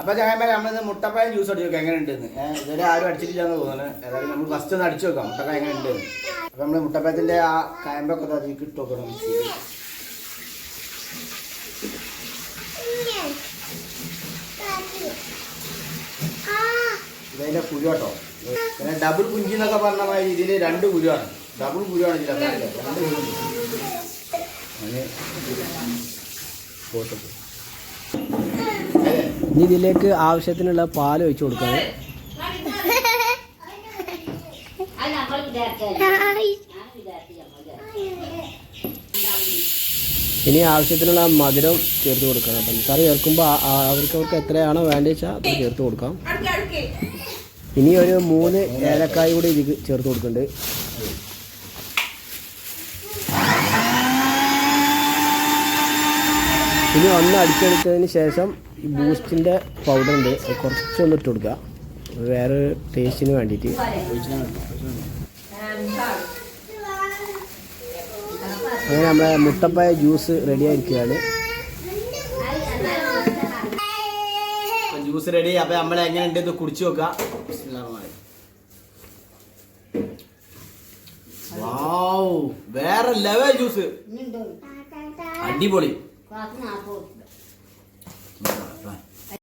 അപ്പൊ ചങ്ങന്മാരെ നമ്മളിന്ന് മുട്ടപ്പായം ജ്യൂസ് അടിച്ചു നോക്കാം എങ്ങനെ ഉണ്ടെന്ന് ഇതുവരെ ആരും അടിച്ചിട്ടില്ലാന്ന് തോന്നുന്നു ഏതായാലും നമ്മൾ ഫസ്റ്റ് ഒന്ന് അടിച്ചു നോക്കാം മുട്ടപ്പായ എങ്ങനെ ഉണ്ട് അപ്പൊ നമ്മൾ മുട്ടപ്പായത്തിന്റെ ആ കായമ്പൊക്കെ അതിലേക്ക് ഇട്ട് നോക്കണം മിക്സിയിൽ ഇതിന്റെ കുരു കേട്ടോ. പിന്നെ ഡബിൾ കുഞ്ചി എന്നൊക്കെ പറഞ്ഞ മാതിരി ഇതിൽ രണ്ട് കുരുവാണ്. ഡബിൾ കുരുവാണ് ഇതിലൊക്കെ രണ്ട്. ഇനി ഇതിലേക്ക് ആവശ്യത്തിനുള്ള പാൽ ഒഴിച്ചു കൊടുക്കാം. ഇനി ആവശ്യത്തിനുള്ള മധുരം ചേർത്ത് കൊടുക്കണം. പഞ്ചസാര ചേർക്കുമ്പോൾ അവർക്ക് അവർക്ക് എത്രയാണോ വേണ്ടത് വെച്ചാൽ അത് ചേർത്ത് കൊടുക്കാം. ഇനി ഒരു മൂന്ന് ഏലക്കായ കൂടി ഇതിൽ ചേർത്ത് കൊടുക്കുന്നുണ്ട് ഇനി ഒന്ന് അടിച്ചെടുത്തതിന് ശേഷം ഈ ബൂസ്റ്റിന്റെ പൗഡർ ഉണ്ട് കുറച്ചൊന്ന് ഇട്ട് കൊടുക്കുക. വേറെ ടേസ്റ്റിന് വേണ്ടിയിട്ട്. അങ്ങനെ നമ്മളെ മുട്ടപ്പായ ജ്യൂസ് റെഡി ആയിരിക്കുകയാണ്. ജ്യൂസ് റെഡി അപ്പൊ നമ്മൾ എങ്ങനെ ഉണ്ട് ഇത് കുടിച്ചു നോക്കാം. വേറെ ലെവൽ ജ്യൂസ് Batu.